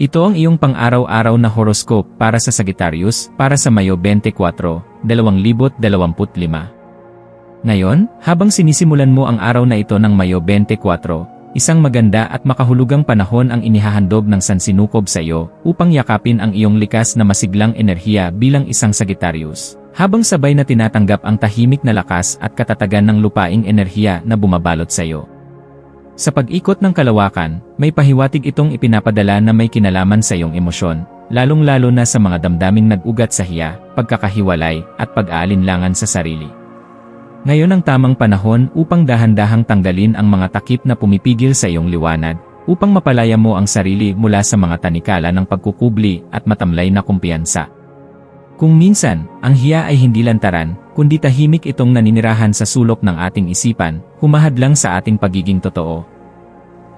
Ito ang iyong pang-araw-araw na horoscope para sa Sagittarius para sa Mayo 24, 2025. Ngayon, habang sinisimulan mo ang araw na ito ng Mayo 24, isang maganda at makahulugang panahon ang inihahandog ng sansinukob sa iyo upang yakapin ang iyong likas na masiglang enerhiya bilang isang Sagittarius. Habang sabay na tinatanggap ang tahimik na lakas at katatagan ng lupaing enerhiya na bumabalot sa iyo. Sa pag-ikot ng kalawakan, may pahiwatig itong ipinapadala na may kinalaman sa iyong emosyon, lalong-lalo na sa mga damdaming nag-ugat sa hiya, pagkakahiwalay, at pag-aalinlangan sa sarili. Ngayon ang tamang panahon upang dahan-dahang tanggalin ang mga takip na pumipigil sa iyong liwanag, upang mapalaya mo ang sarili mula sa mga tanikala ng pagkukubli at matamlay na kumpiyansa. Kung minsan, ang hiya ay hindi lantaran, kundi tahimik itong naninirahan sa sulok ng ating isipan, humahadlang sa ating pagiging totoo.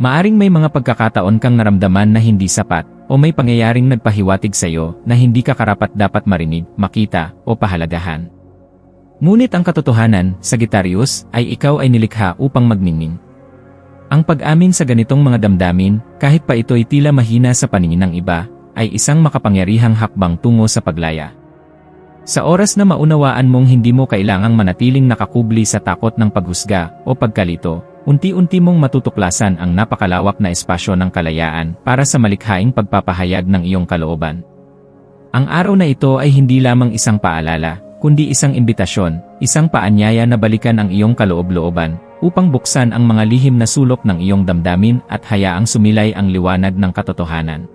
Maaring may mga pagkakataon kang naramdaman na hindi sapat, o may pangyayaring nagpahiwatig sa iyo na hindi ka karapat dapat marinig, makita, o pahalagahan. Ngunit ang katotohanan, Sagittarius, ay ikaw ay nilikha upang magningning. Ang pag-amin sa ganitong mga damdamin, kahit pa ito'y tila mahina sa paningin ng iba, ay isang makapangyarihang hakbang tungo sa paglaya. Sa oras na maunawaan mong hindi mo kailangang manatiling nakakubli sa takot ng paghusga o pagkalito, unti-unti mong matutuklasan ang napakalawak na espasyo ng kalayaan para sa malikhaing pagpapahayag ng iyong kalooban. Ang araw na ito ay hindi lamang isang paalala, kundi isang imbitasyon, isang paanyaya na balikan ang iyong kaloob-looban, upang buksan ang mga lihim na sulok ng iyong damdamin at hayaang sumilay ang liwanag ng katotohanan.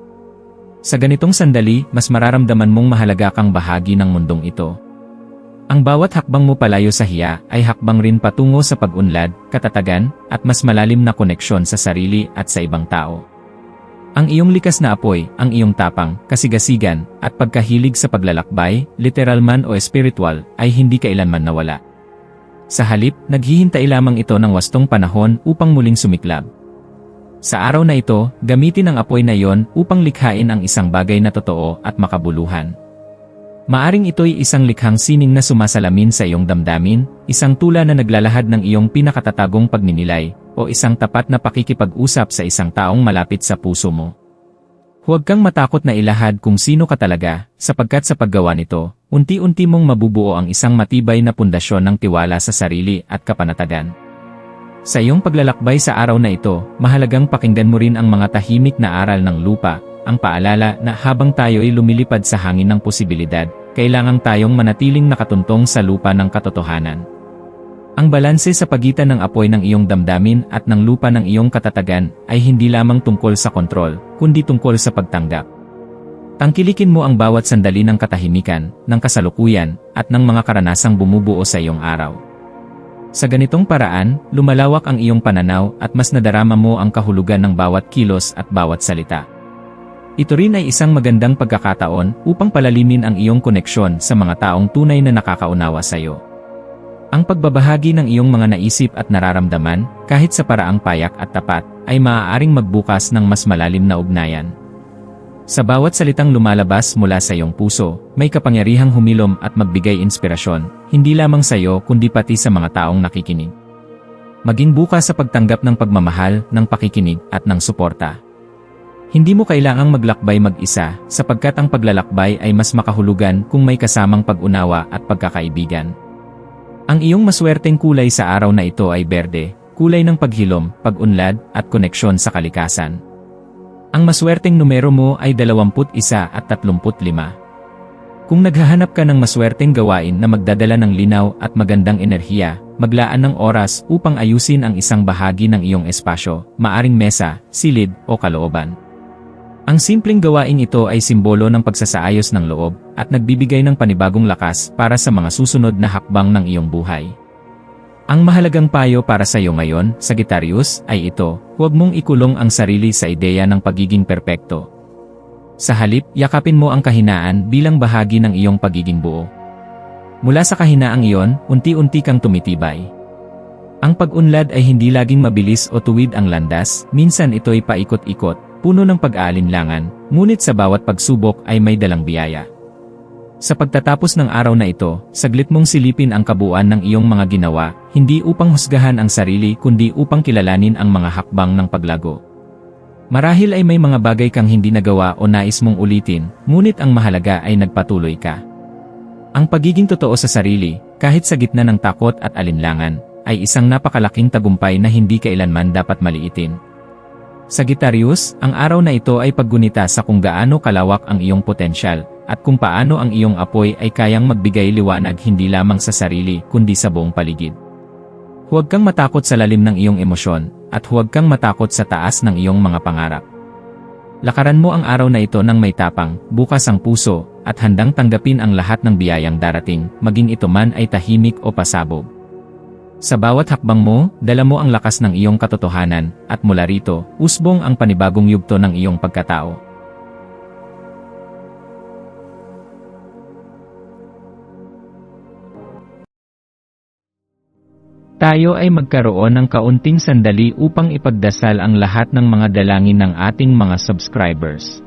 Sa ganitong sandali, mas mararamdaman mong mahalaga kang bahagi ng mundong ito. Ang bawat hakbang mo palayo sa hiya ay hakbang rin patungo sa pag-unlad, katatagan, at mas malalim na koneksyon sa sarili at sa ibang tao. Ang iyong likas na apoy, ang iyong tapang, kasigasigan, at pagkahilig sa paglalakbay, literal man o spiritual, ay hindi kailanman nawala. Sa halip, naghihintay lamang ito ng wastong panahon upang muling sumiklab. Sa araw na ito, gamitin ang apoy na yon upang likhain ang isang bagay na totoo at makabuluhan. Maaring ito'y isang likhang sining na sumasalamin sa iyong damdamin, isang tula na naglalahad ng iyong pinakatatagong pagninilay, o isang tapat na pakikipag-usap sa isang taong malapit sa puso mo. Huwag kang matakot na ilahad kung sino ka talaga, sapagkat sa paggawa nito, unti-unti mong mabubuo ang isang matibay na pundasyon ng tiwala sa sarili at kapanatagan. Sa iyong paglalakbay sa araw na ito, mahalagang pakinggan mo rin ang mga tahimik na aral ng lupa, ang paalala na habang tayo ay lumilipad sa hangin ng posibilidad, kailangang tayong manatiling nakatuntong sa lupa ng katotohanan. Ang balanse sa pagitan ng apoy ng iyong damdamin at ng lupa ng iyong katatagan ay hindi lamang tungkol sa kontrol, kundi tungkol sa pagtanggap. Tangkilikin mo ang bawat sandali ng katahimikan, ng kasalukuyan, at ng mga karanasang bumubuo sa iyong araw. Sa ganitong paraan, lumalawak ang iyong pananaw at mas nadarama mo ang kahulugan ng bawat kilos at bawat salita. Ito rin ay isang magandang pagkakataon upang palalimin ang iyong koneksyon sa mga taong tunay na nakakaunawa sa iyo. Ang pagbabahagi ng iyong mga naisip at nararamdaman, kahit sa paraang payak at tapat, ay maaaring magbukas ng mas malalim na ugnayan. Sa bawat salitang lumalabas mula sa iyong puso, may kapangyarihang humilom at magbigay inspirasyon, hindi lamang sa iyo kundi pati sa mga taong nakikinig. Maging bukas sa pagtanggap ng pagmamahal, ng pakikinig, at ng suporta. Hindi mo kailangang maglakbay mag-isa, sapagkat ang paglalakbay ay mas makahulugan kung may kasamang pag-unawa at pagkakaibigan. Ang iyong maswerteng kulay sa araw na ito ay berde, kulay ng paghilom, pag-unlad, at koneksyon sa kalikasan. Ang maswerteng numero mo ay 21 at 35. Kung naghahanap ka ng maswerteng gawain na magdadala ng linaw at magandang enerhiya, maglaan ng oras upang ayusin ang isang bahagi ng iyong espasyo, maaring mesa, silid o kalooban. Ang simpleng gawain ito ay simbolo ng pagsasaayos ng loob at nagbibigay ng panibagong lakas para sa mga susunod na hakbang ng iyong buhay. Ang mahalagang payo para sa iyo ngayon, Sagittarius, ay ito, huwag mong ikulong ang sarili sa ideya ng pagiging perpekto. Sa halip, yakapin mo ang kahinaan bilang bahagi ng iyong pagiging buo. Mula sa kahinaang iyon, unti-unti kang tumitibay. Ang pag-unlad ay hindi laging mabilis o tuwid ang landas, minsan ito'y paikot-ikot, puno ng pag-aalinlangan, ngunit sa bawat pagsubok ay may dalang biyaya. Sa pagtatapos ng araw na ito, saglit mong silipin ang kabuuan ng iyong mga ginawa, hindi upang husgahan ang sarili kundi upang kilalanin ang mga hakbang ng paglago. Marahil ay may mga bagay kang hindi nagawa o nais mong ulitin, ngunit ang mahalaga ay nagpatuloy ka. Ang pagiging totoo sa sarili, kahit sa gitna ng takot at alinlangan, ay isang napakalaking tagumpay na hindi kailanman dapat maliitin. Sagittarius, ang araw na ito ay paggunita sa kung gaano kalawak ang iyong potensyal, at kung paano ang iyong apoy ay kayang magbigay liwanag hindi lamang sa sarili kundi sa buong paligid. Huwag kang matakot sa lalim ng iyong emosyon, at huwag kang matakot sa taas ng iyong mga pangarap. Lakaran mo ang araw na ito ng may tapang, bukas ang puso, at handang tanggapin ang lahat ng biyayang darating, maging ito man ay tahimik o pasabog. Sa bawat hakbang mo, dala mo ang lakas ng iyong katotohanan, at mula rito, usbong ang panibagong yugto ng iyong pagkatao. Tayo ay magkaroon ng kaunting sandali upang ipagdasal ang lahat ng mga dalangin ng ating mga subscribers.